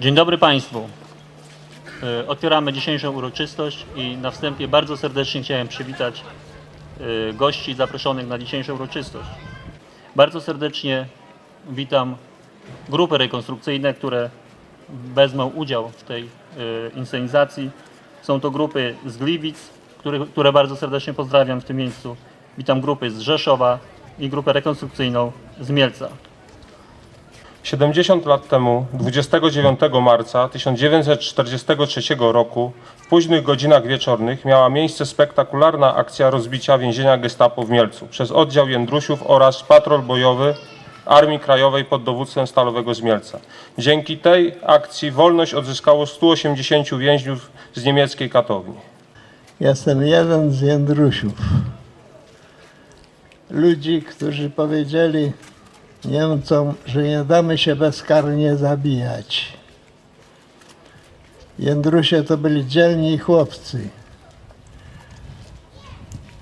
Dzień dobry Państwu. E, Otwieramy dzisiejszą uroczystość i na wstępie bardzo serdecznie chciałem przywitać e, gości zaproszonych na dzisiejszą uroczystość. Bardzo serdecznie witam grupy rekonstrukcyjne, które wezmą udział w tej e, inscenizacji. Są to grupy z Gliwic, które, które bardzo serdecznie pozdrawiam w tym miejscu. Witam grupy z Rzeszowa i grupę rekonstrukcyjną z Mielca. 70 lat temu, 29 marca 1943 roku, w późnych godzinach wieczornych miała miejsce spektakularna akcja rozbicia więzienia gestapo w Mielcu przez oddział Jędrusiów oraz patrol bojowy Armii Krajowej pod dowództwem Stalowego z Mielca. Dzięki tej akcji wolność odzyskało 180 więźniów z niemieckiej katowni. Jestem jeden z Jędrusiów. Ludzi, którzy powiedzieli Niemcom, że nie damy się bezkarnie zabijać. Jędrusie to byli dzielni chłopcy.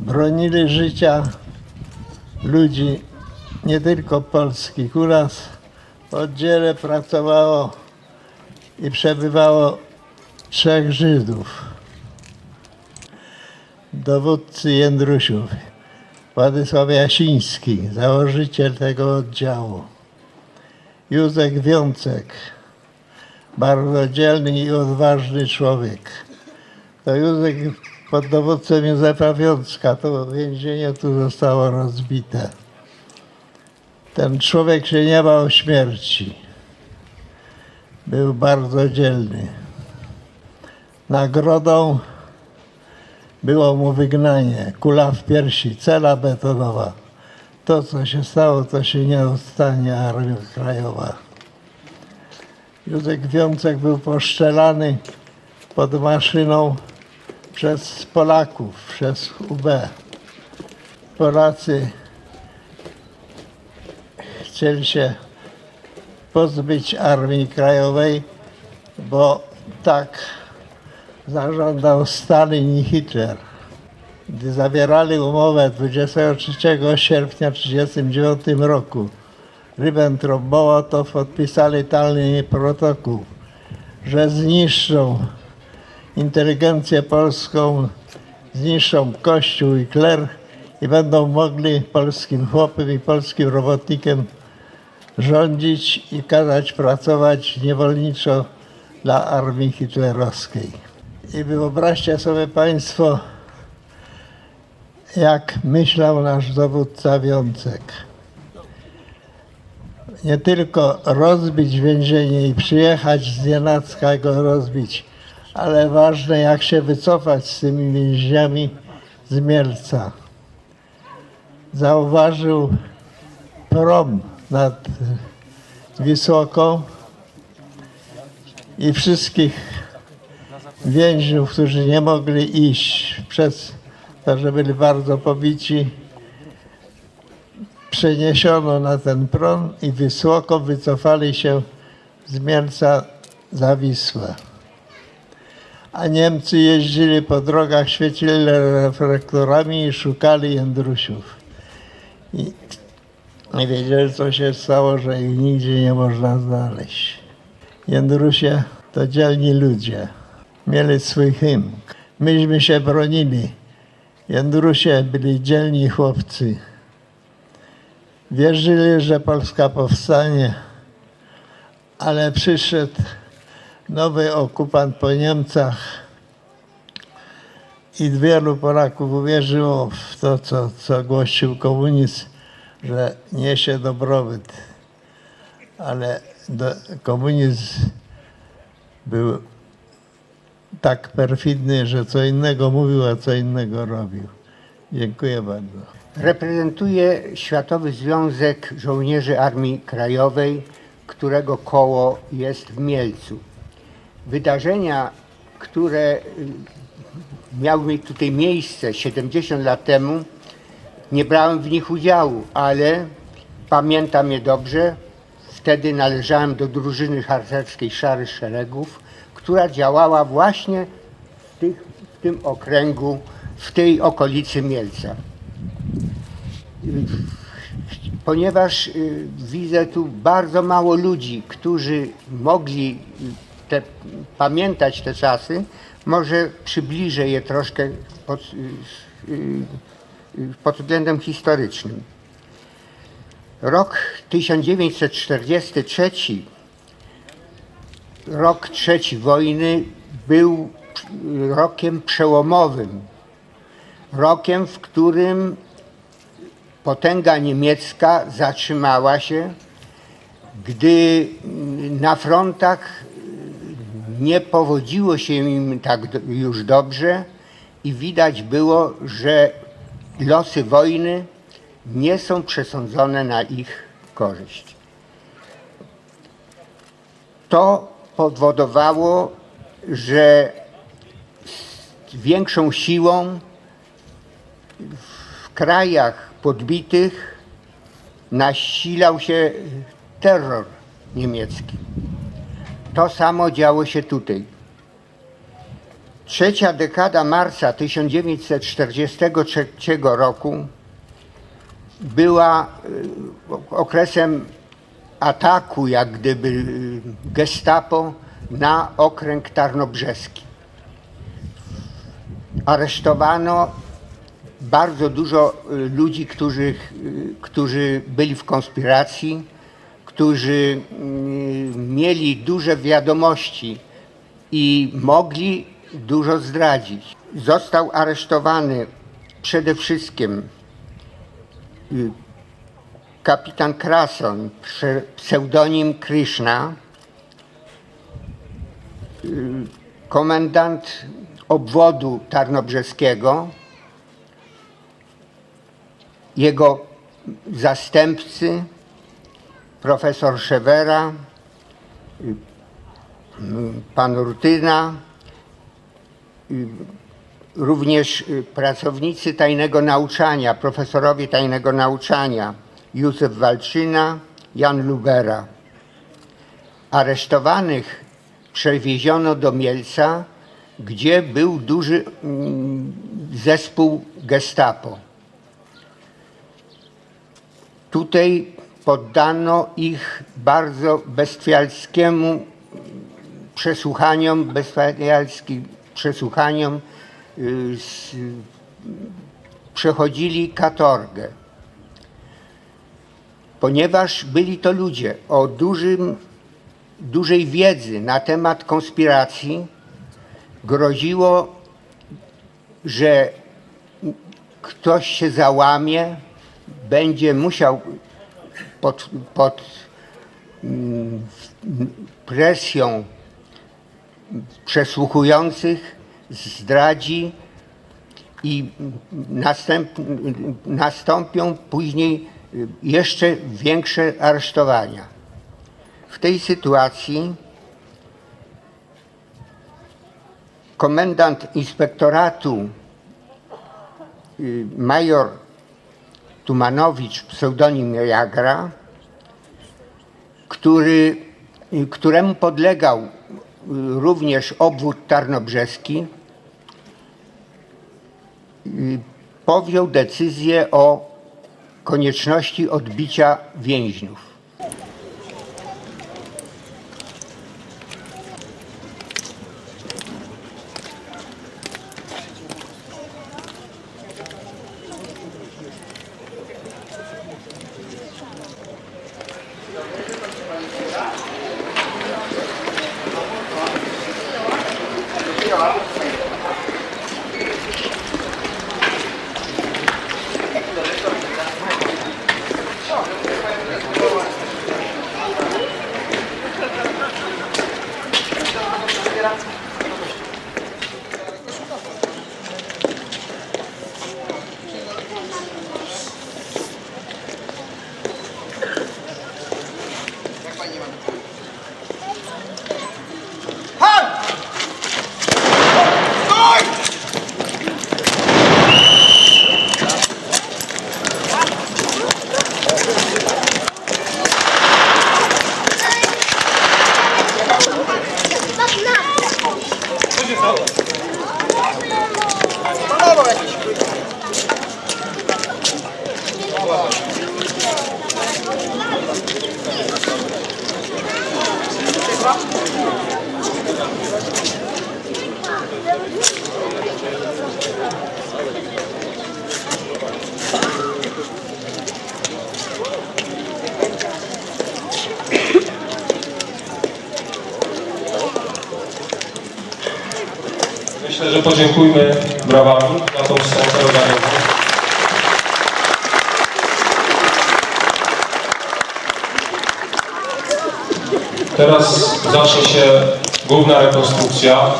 Bronili życia ludzi nie tylko polskich. U nas w oddziale pracowało i przebywało trzech Żydów dowódcy Jędrusiów, Władysław Jasiński, założyciel tego oddziału, Józek Wiącek, bardzo dzielny i odważny człowiek. To Józek pod dowódcą Józefa Wiącka, to więzienie tu zostało rozbite. Ten człowiek się nie bał śmierci. Był bardzo dzielny. Nagrodą było mu wygnanie, kula w piersi, cela betonowa. To, co się stało, to się nie ostanie Armia Krajowa. Józek Wiącek był poszczelany pod maszyną przez Polaków, przez UB. Polacy chcieli się pozbyć Armii Krajowej, bo tak zażądał Stalin i Hitler. Gdy zawierali umowę 23 sierpnia 1939 roku, Ribbentrop-Mołotow podpisali tajny protokół, że zniszczą inteligencję polską, zniszczą kościół i kler i będą mogli polskim chłopem i polskim robotnikiem rządzić i kazać pracować niewolniczo dla armii hitlerowskiej. I wyobraźcie sobie Państwo, jak myślał nasz dowódca Wiącek. Nie tylko rozbić więzienie i przyjechać z Nienacka go rozbić, ale ważne jak się wycofać z tymi więźniami z Mielca. Zauważył prom nad Wisłoką i wszystkich więźniów, którzy nie mogli iść przez to, że byli bardzo pobici, przeniesiono na ten prom i wysoko wycofali się z Mielca za Wisłę. A Niemcy jeździli po drogach, świecili reflektorami i szukali Jędrusiów. I nie wiedzieli, co się stało, że ich nigdzie nie można znaleźć. Jędrusie to dzielni ludzie mieli swój hymn. Myśmy się bronili. Jędrusie byli dzielni chłopcy. Wierzyli, że Polska powstanie, ale przyszedł nowy okupant po Niemcach i wielu Polaków uwierzyło w to, co, co głosił komunizm, że niesie dobrobyt. Ale do, komunizm był tak perfidny, że co innego mówił, a co innego robił. Dziękuję bardzo. Reprezentuję Światowy Związek Żołnierzy Armii Krajowej, którego koło jest w Mielcu. Wydarzenia, które y, miały mieć tutaj miejsce 70 lat temu, nie brałem w nich udziału, ale pamiętam je dobrze. Wtedy należałem do drużyny harcerskiej Szarych Szeregów, która działała właśnie w, tych, w tym okręgu, w tej okolicy Mielca. Ponieważ y, widzę tu bardzo mało ludzi, którzy mogli y, te, pamiętać te czasy, może przybliżę je troszkę pod, y, pod względem historycznym. Rok 1943, rok trzeci wojny, był rokiem przełomowym. Rokiem, w którym potęga niemiecka zatrzymała się, gdy na frontach nie powodziło się im tak już dobrze i widać było, że losy wojny nie są przesądzone na ich korzyść. To powodowało, że z większą siłą w krajach podbitych nasilał się terror niemiecki. To samo działo się tutaj. Trzecia dekada marca 1943 roku była y, okresem ataku, jak gdyby y, gestapo na okręg tarnobrzeski. Aresztowano bardzo dużo y, ludzi, którzy, y, którzy byli w konspiracji, którzy mieli duże wiadomości i mogli dużo zdradzić. Został aresztowany przede wszystkim kapitan Krason, pseudonim Krishna, y, komendant obwodu tarnobrzeskiego, jego zastępcy, profesor Szewera, y, pan Rutyna, y, również pracownicy tajnego nauczania, profesorowie tajnego nauczania, Józef Walczyna, Jan Lubera. Aresztowanych przewieziono do Mielca, gdzie był duży mm, zespół gestapo. Tutaj poddano ich bardzo bestialskiemu przesłuchaniom, bestialskim przesłuchaniom. y, Przechodzili katorgę. Ponieważ byli to ludzie o dużym, dużej wiedzy na temat konspiracji, groziło, że ktoś się załamie, będzie musiał pod, pod mm, presją przesłuchujących zdradzi i następ, nastąpią później jeszcze większe aresztowania. W tej sytuacji komendant inspektoratu y, major Tumanowicz, pseudonim Jagra, który, y, któremu podlegał y, również obwód tarnobrzeski, powziął decyzję o konieczności odbicia więźniów. Za tą. Teraz zacznie się główna rekonstrukcja.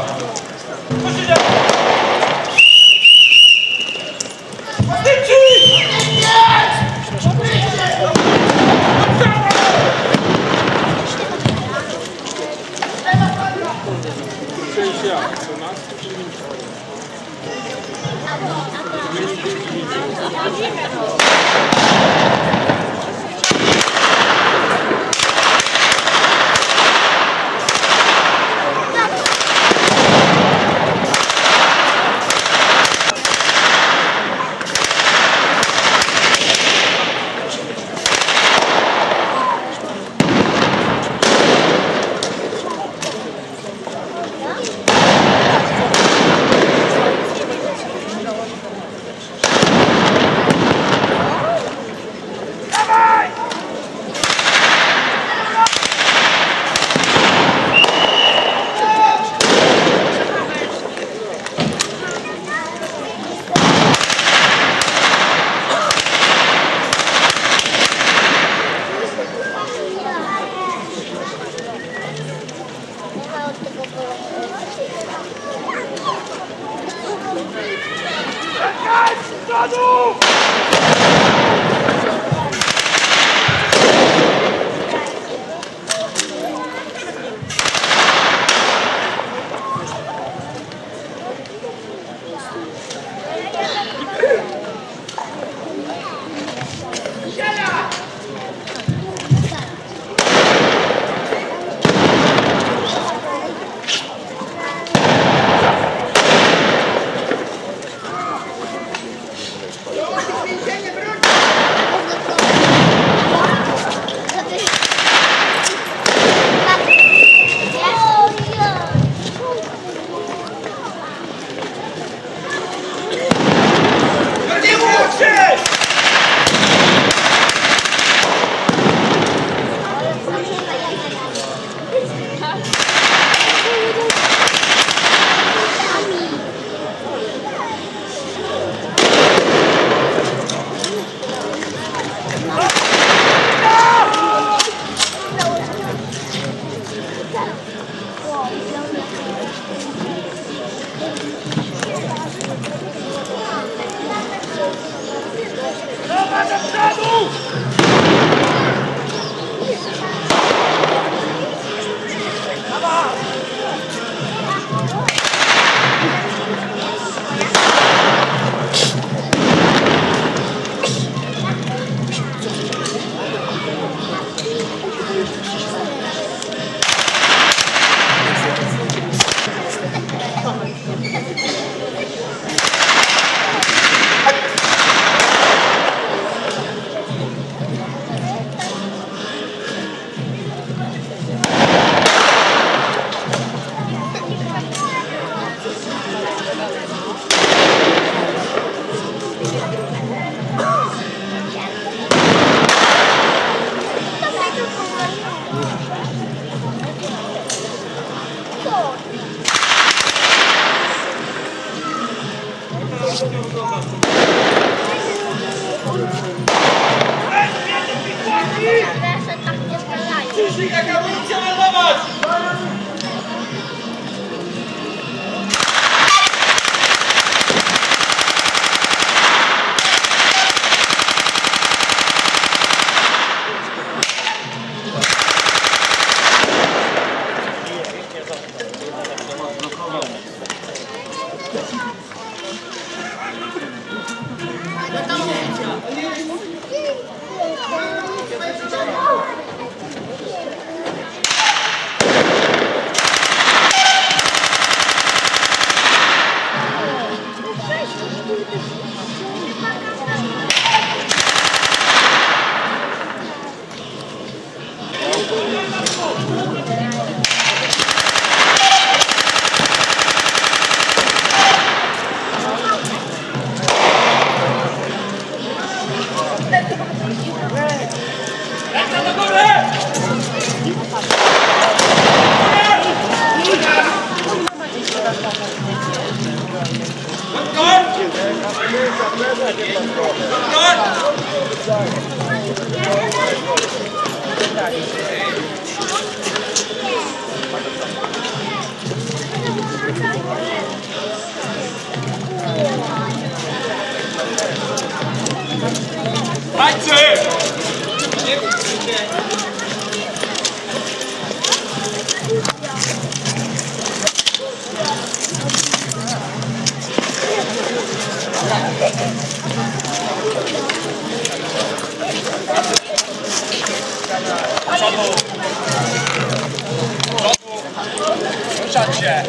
Ruszać się!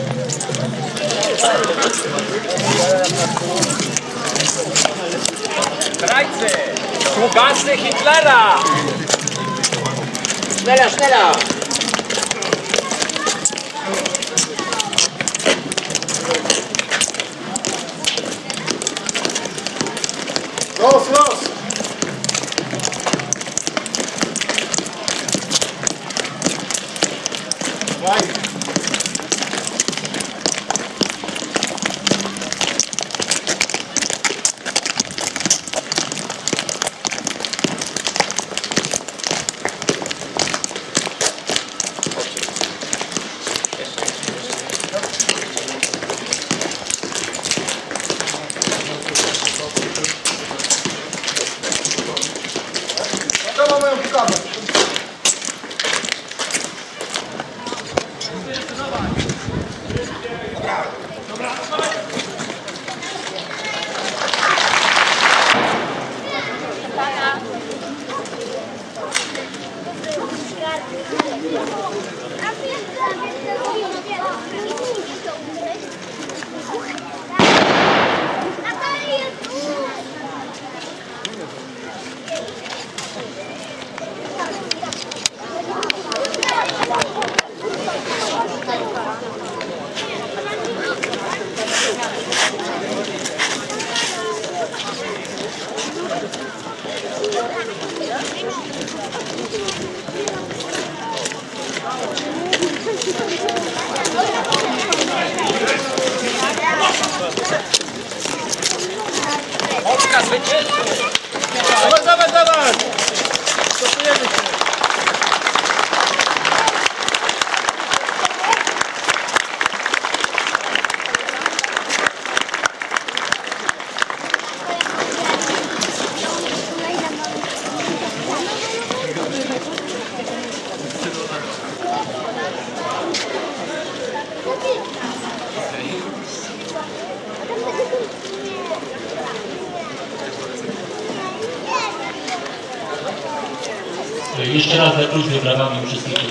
Zdrajcy! Sługacy Hitlera! Schneller, schneller! Los, los! Polska Jeszcze raz zaprośmy brawami uczestników.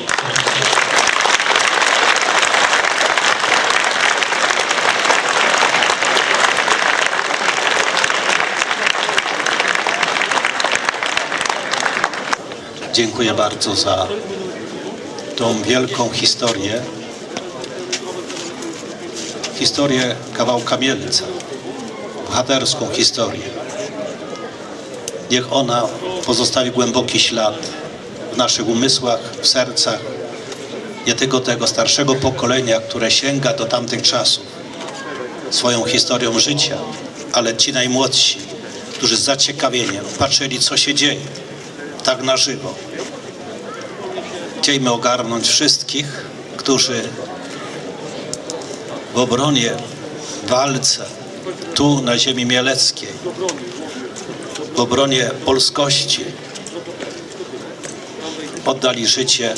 Dziękuję bardzo za tą wielką historię. Historię kawałka Mielca, bohaterską historię. Niech ona pozostawi głęboki ślad w naszych umysłach, w sercach, nie tylko tego starszego pokolenia, które sięga do tamtych czasów swoją historią życia, ale ci najmłodsi, którzy z zaciekawieniem patrzyli, co się dzieje, tak na żywo. Chcielibyśmy ogarnąć wszystkich, którzy w obronie, walce tu na ziemi mieleckiej, w obronie polskości oddali życie.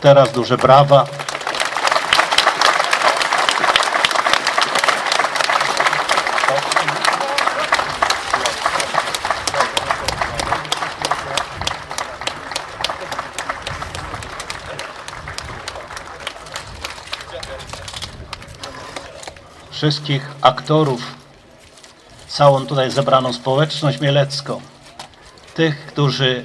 Teraz duże brawa. wszystkich aktorów, całą tutaj zebraną społeczność mielecką, tych, którzy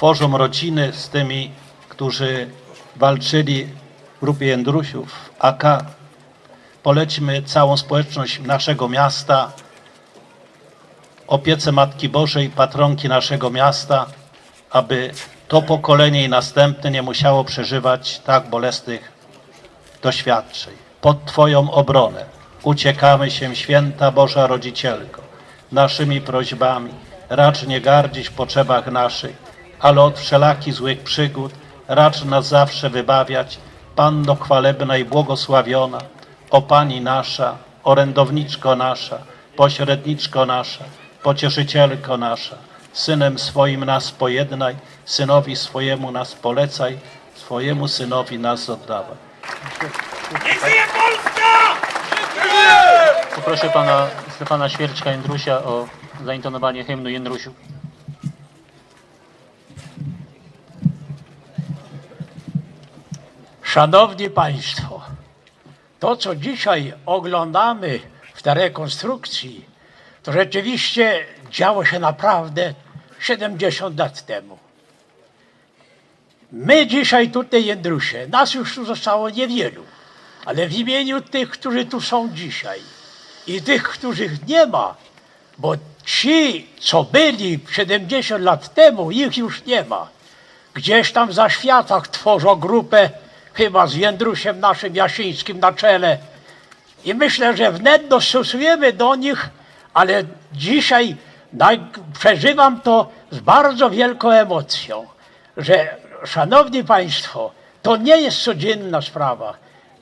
tworzą rodziny z tymi, którzy walczyli w grupie Jędrusiów, AK. Polećmy całą społeczność naszego miasta, opiece Matki Bożej, patronki naszego miasta, aby to pokolenie i następne nie musiało przeżywać tak bolesnych doświadczeń. Pod Twoją obronę uciekamy się, święta Boża Rodzicielko, naszymi prośbami, racz nie gardzić w potrzebach naszych, ale od wszelakich złych przygód racz nas zawsze wybawiać. Panno chwalebna i błogosławiona, o Pani nasza, orędowniczko nasza, pośredniczko nasza, pocieszycielko nasza, Synem swoim nas pojednaj, Synowi swojemu nas polecaj, swojemu Synowi nas oddawaj. Poproszę pana Stefana Świerczka Jędrusia o zaintonowanie hymnu Jędrusiu. Szanowni Państwo, to co dzisiaj oglądamy w tej rekonstrukcji, to rzeczywiście działo się naprawdę 70 lat temu. My dzisiaj tutaj, Jędrusie, nas już tu zostało niewielu, ale w imieniu tych, którzy tu są dzisiaj i tych, których nie ma, bo ci, co byli 70 lat temu, ich już nie ma. Gdzieś tam za światach tworzą grupę, chyba z Jędrusiem naszym Jasińskim na czele. I myślę, że wnet dostosujemy do nich, ale dzisiaj przeżywam to z bardzo wielką emocją, że szanowni Państwo, to nie jest codzienna sprawa.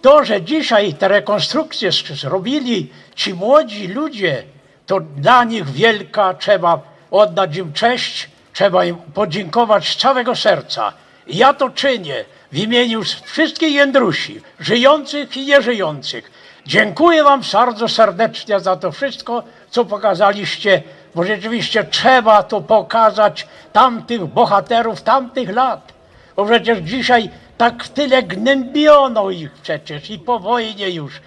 To, że dzisiaj te rekonstrukcje zrobili ci młodzi ludzie, to dla nich wielka, trzeba oddać im cześć, trzeba im podziękować z całego serca. I ja to czynię w imieniu wszystkich Jędrusi, żyjących i nieżyjących. Dziękuję Wam bardzo serdecznie za to wszystko, co pokazaliście, bo rzeczywiście trzeba to pokazać tamtych bohaterów tamtych lat. Bo przecież dzisiaj tak tyle gnębiono ich przecież i po wojnie już.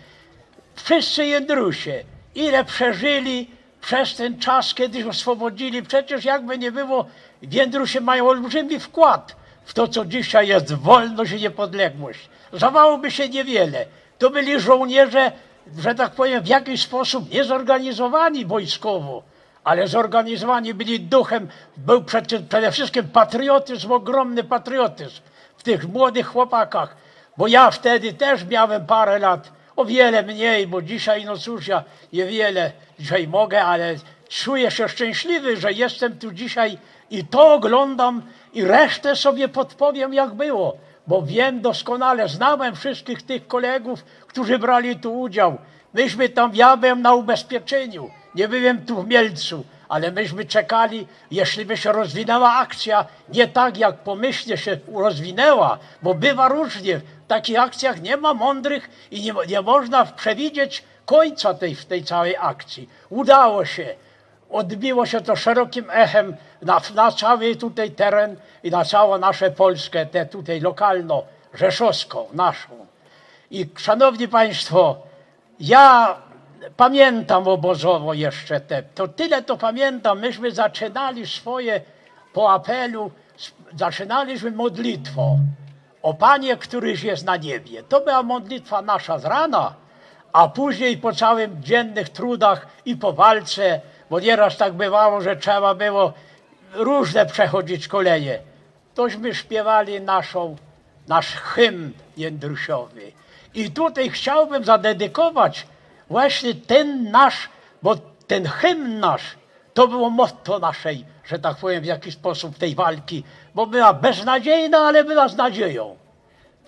Wszyscy Jędrusie, ile przeżyli przez ten czas, kiedy ich oswobodzili. Przecież jakby nie było, Jędrusie mają olbrzymi wkład w to, co dzisiaj jest wolność i niepodległość. Zawałoby się niewiele. To byli żołnierze, że tak powiem, w jakiś sposób niezorganizowani wojskowo, ale zorganizowani byli duchem. Był przede, przede wszystkim patriotyzm, ogromny patriotyzm w tych młodych chłopakach. Bo ja wtedy też miałem parę lat, o wiele mniej, bo dzisiaj, no cóż, ja niewiele dzisiaj mogę, ale czuję się szczęśliwy, że jestem tu dzisiaj i to oglądam i resztę sobie podpowiem, jak było, bo wiem doskonale, znałem wszystkich tych kolegów, którzy brali tu udział. Myśmy tam, ja byłem na ubezpieczeniu, nie byłem tu w Mielcu, ale myśmy czekali, jeśli by się rozwinęła akcja, nie tak jak pomyślnie się rozwinęła, bo bywa różnie. W takich akcjach nie ma mądrych i nie, nie można przewidzieć końca tej, tej całej akcji. Udało się. Odbiło się to szerokim echem na, na cały tutaj teren i na całą naszą Polskę, tę tutaj lokalną, rzeszowską, naszą. I szanowni Państwo, ja pamiętam obozowo jeszcze te, to tyle to pamiętam, myśmy zaczynali swoje po apelu, zaczynaliśmy modlitwą o Panie, któryś jest na niebie. To była modlitwa nasza z rana, a później po całym dziennych trudach i po walce, bo nieraz tak bywało, że trzeba było różne przechodzić koleje, tośmy śpiewali naszą, nasz hymn jędrusiowy. I tutaj chciałbym zadedykować właśnie ten nasz, bo ten hymn nasz to było motto naszej, że tak powiem, w jakiś sposób tej walki, bo była beznadziejna, ale była z nadzieją.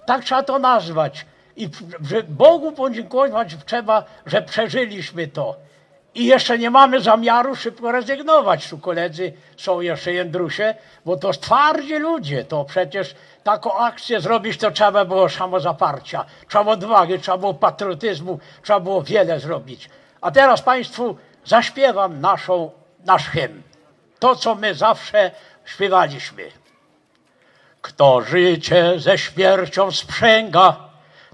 Tak trzeba to nazwać. I że Bogu podziękować trzeba, że przeżyliśmy to. I jeszcze nie mamy zamiaru szybko rezygnować. Tu koledzy są jeszcze Jędrusie, bo to twardzi ludzie. To przecież taką akcję zrobić to trzeba było samozaparcia, trzeba odwagi, trzeba było patriotyzmu, trzeba było wiele zrobić. A teraz Państwu zaśpiewam naszą, nasz hymn. To, co my zawsze śpiewaliśmy. Kto życie ze śmiercią sprzęga,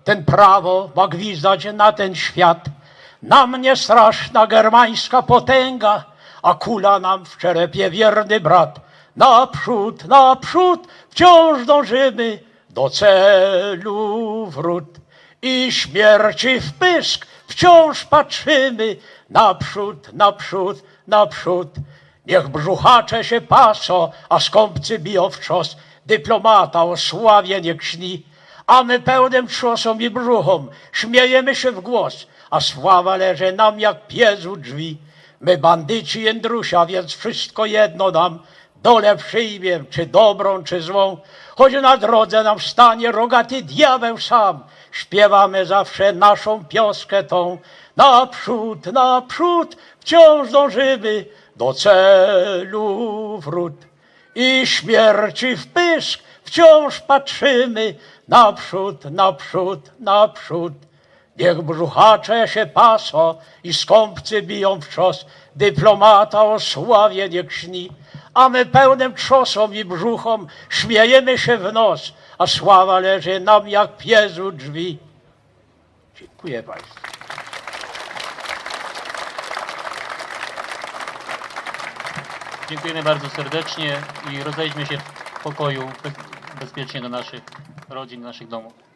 ten prawo ma gwizdać na ten świat. Na mnie straszna germańska potęga, a kula nam w czerepie wierny brat. Naprzód, naprzód, wciąż dążymy do celu wrót. I śmierci w pysk wciąż patrzymy, naprzód, naprzód, naprzód. Niech brzuchacze się paso, a skąpcy biją w czos. Dyplomata o sławie a my pełnym trzosom i brzuchom śmiejemy się w głos, a sława leży nam jak pies u drzwi. My bandyci Jędrusia, więc wszystko jedno nam, dolę przyjmiem, czy dobrą, czy złą. Choć na drodze nam stanie rogaty diabeł sam, śpiewamy zawsze naszą pioskę tą. Naprzód, naprzód, wciąż dążymy do celu wrót. I śmierci w pysk wciąż patrzymy naprzód, naprzód, naprzód. Niech brzuchacze się paso i skąpcy biją w czos, dyplomata o sławie niech śni, a my pełnym trzosom i brzuchom śmiejemy się w nos, a sława leży nam jak pies u drzwi. Dziękuję Państwu. Dziękujemy bardzo serdecznie i rozejdźmy się w pokoju bez- bezpiecznie do naszych rodzin, naszych domów.